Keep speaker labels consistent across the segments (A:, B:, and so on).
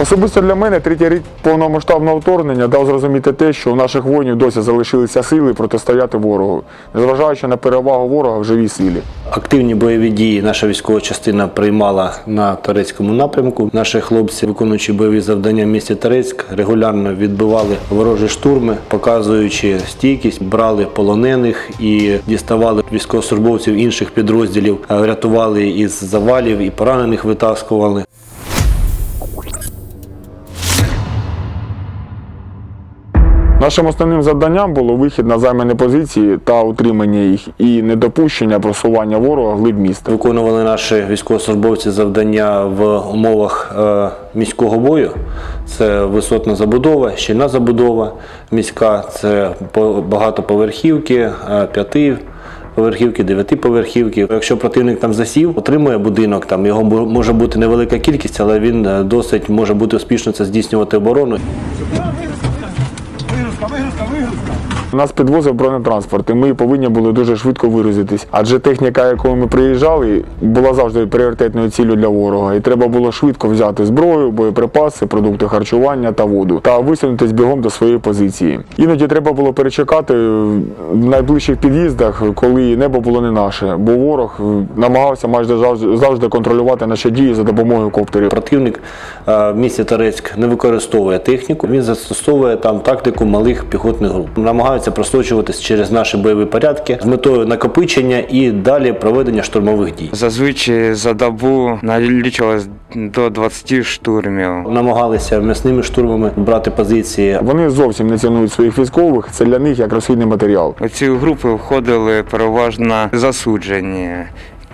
A: Особисто для мене третій рік повномасштабного вторгнення дав зрозуміти те, що у наших воїнів досі залишилися сили протистояти ворогу, незважаючи на перевагу ворога в живій силі.
B: Активні бойові дії наша військова частина приймала на Торецькому напрямку. Наші хлопці, виконуючи бойові завдання в місті Торецьк, регулярно відбивали ворожі штурми, показуючи стійкість, брали полонених і діставали військовослужбовців інших підрозділів, рятували із завалів і поранених витаскували.
A: Нашим основним завданням було вихід на займані позиції та утримання їх і недопущення просування ворога глиб міста.
B: Виконували наші військовослужбовці завдання в умовах е, міського бою. Це висотна забудова, щільна забудова міська, це по- багатоповерхівки, е, п'яти. Поверхівки, дев'ятиповерхівки. Якщо противник там засів, отримує будинок, там його може бути невелика кількість, але він е, досить може бути успішно це здійснювати оборону.
A: Нас підвозив бронетранспорт, і ми повинні були дуже швидко виразитись. Адже техніка, якою ми приїжджали, була завжди пріоритетною ціллю для ворога. І треба було швидко взяти зброю, боєприпаси, продукти харчування та воду та висунутись бігом до своєї позиції. Іноді треба було перечекати в найближчих під'їздах, коли небо було не наше, бо ворог намагався майже завжди, контролювати наші дії за допомогою коптерів.
B: Противник е, в місті Торецьк не використовує техніку, він застосовує там тактику малих піхотних груп. Намагаються просочуватись через наші бойові порядки з метою накопичення і далі проведення штурмових дій.
C: Зазвичай за добу налічувалось до 20 штурмів.
B: Намагалися м'ясними штурмами брати позиції.
A: Вони зовсім не цінують своїх військових. Це для них як розхідний матеріал.
C: У ці групи входили переважно засуджені.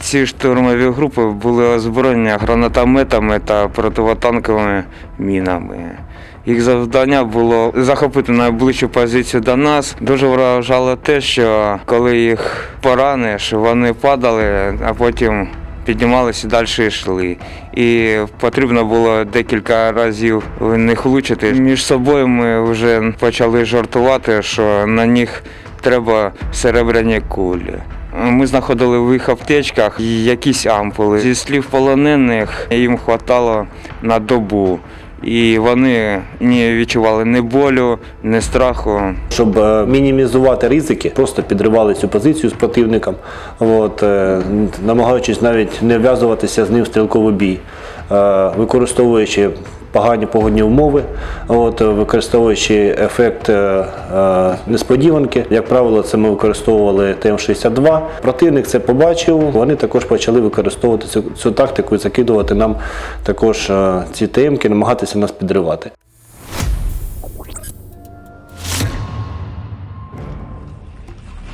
C: Ці штурмові групи були озброєні гранатометами та противотанковими мінами. Їх завдання було захопити найближчу позицію до нас. Дуже вражало те, що коли їх пораниш, вони падали, а потім піднімалися і далі йшли. І потрібно було декілька разів в них влучити. Між собою ми вже почали жартувати, що на них треба серебряні кулі. Ми знаходили в їх аптечках якісь ампули. Зі слів полонених їм хватало на добу. І вони не відчували ні болю, ні страху.
B: Щоб е, мінімізувати ризики, просто підривали цю позицію з противником, от, е, намагаючись навіть не вв'язуватися з ним в стрілковий бій, е, використовуючи погані погодні умови, от, е, використовуючи ефект е, е, несподіванки. Як правило, це ми використовували ТМ-62. Противник це побачив, вони також почали використовувати цю, цю тактику і закидувати нам також е, ці ТМ-ки, намагатися нас підривати.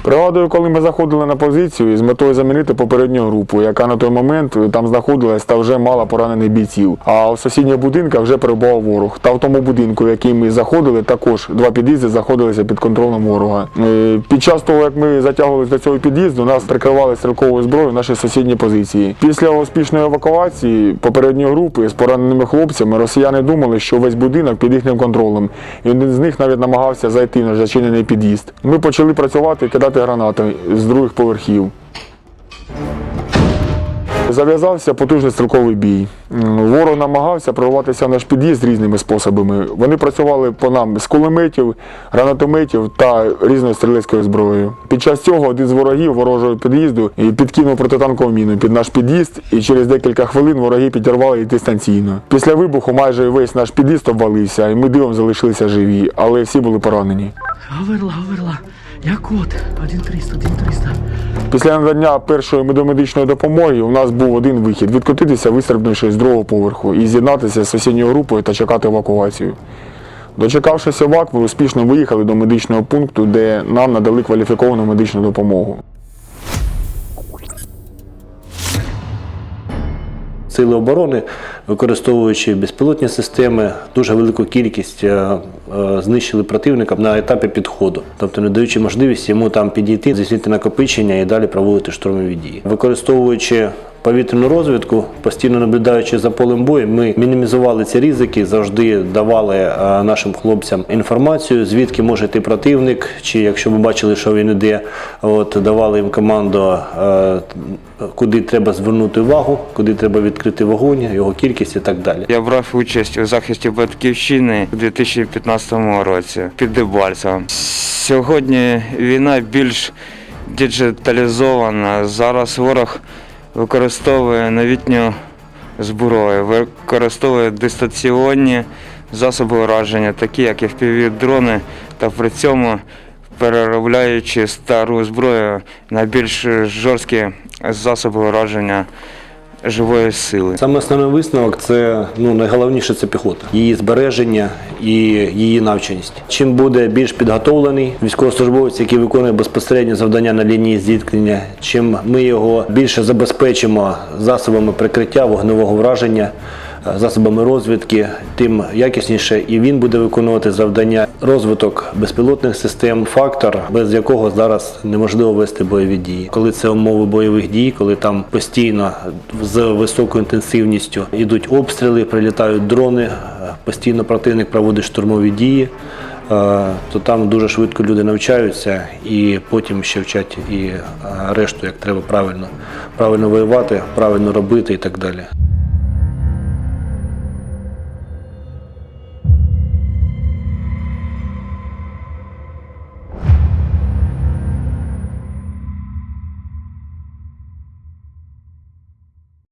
A: Пригадую, коли ми заходили на позицію з метою замінити попередню групу, яка на той момент там знаходилась та вже мала поранених бійців. А в сусідніх будинках вже перебував ворог. Та в тому будинку, в який ми заходили, також два під'їзди знаходилися під контролем ворога. Е, Під час того, як ми затягувалися до цього під'їзду, нас прикривали стрілковою зброєю наші сусідні позиції. Після успішної евакуації попередньої групи з пораненими хлопцями росіяни думали, що весь будинок під їхнім контролем. І один з них навіть намагався зайти на зачинений під'їзд. Ми почали працювати кидати гранати з других поверхів. Зав'язався потужний стрілковий бій. Ворог намагався прорватися наш під'їзд різними способами. Вони працювали по нам з кулеметів, гранатометів та різною стрілецькою зброєю. Під час цього один з ворогів ворожого під'їзду підкинув протитанкову міну під наш під'їзд, і через декілька хвилин вороги підірвали її дистанційно. Після вибуху майже весь наш під'їзд обвалився, і ми дивом залишилися живі, але всі були поранені.
D: Говорила, говорила. Я кот. 1300, 1300.
A: Після надання першої медомедичної допомоги у нас був один вихід відкотитися, вистрибнувши з другого поверху, і з'єднатися з сусідньою групою та чекати евакуацію. Дочекавшись евак, ми успішно виїхали до медичного пункту, де нам надали кваліфіковану медичну допомогу.
B: Сили оборони, використовуючи безпілотні системи, дуже велику кількість е, е, знищили противника на етапі підходу, тобто не даючи можливість йому там підійти, здійснити накопичення і далі проводити штурмові дії. Використовуючи повітряну розвідку, постійно наблюдаючи за полем бою, ми мінімізували ці ризики, завжди давали е, нашим хлопцям інформацію, звідки може йти противник, чи якщо ми бачили, що він іде, от давали їм команду, е, куди треба звернути увагу, куди треба відкрити вогонь, його кількість і так далі.
C: Я брав участь у захисті батьківщини у 2015 році під Дебальцевом. Сьогодні війна більш діджиталізована. Зараз ворог використовує новітню зброю, використовує дистанційні засоби ураження, такі як FPV-дрони, та при цьому переробляючи стару зброю на більш жорсткі засоби ураження живої сили.
B: Саме основний висновок це ну найголовніше це піхота, її збереження і її навченість. Чим буде більш підготовлений військовослужбовець, який виконує безпосередньо завдання на лінії зіткнення, чим ми його більше забезпечимо засобами прикриття вогневого враження. Засобами розвідки, тим якісніше і він буде виконувати завдання. Розвиток безпілотних систем фактор, без якого зараз неможливо вести бойові дії. Коли це умови бойових дій, коли там постійно з високою інтенсивністю йдуть обстріли, прилітають дрони, постійно противник проводить штурмові дії. е, То там дуже швидко люди навчаються і потім ще вчать і е, решту, як треба правильно, правильно воювати, правильно робити і так далі.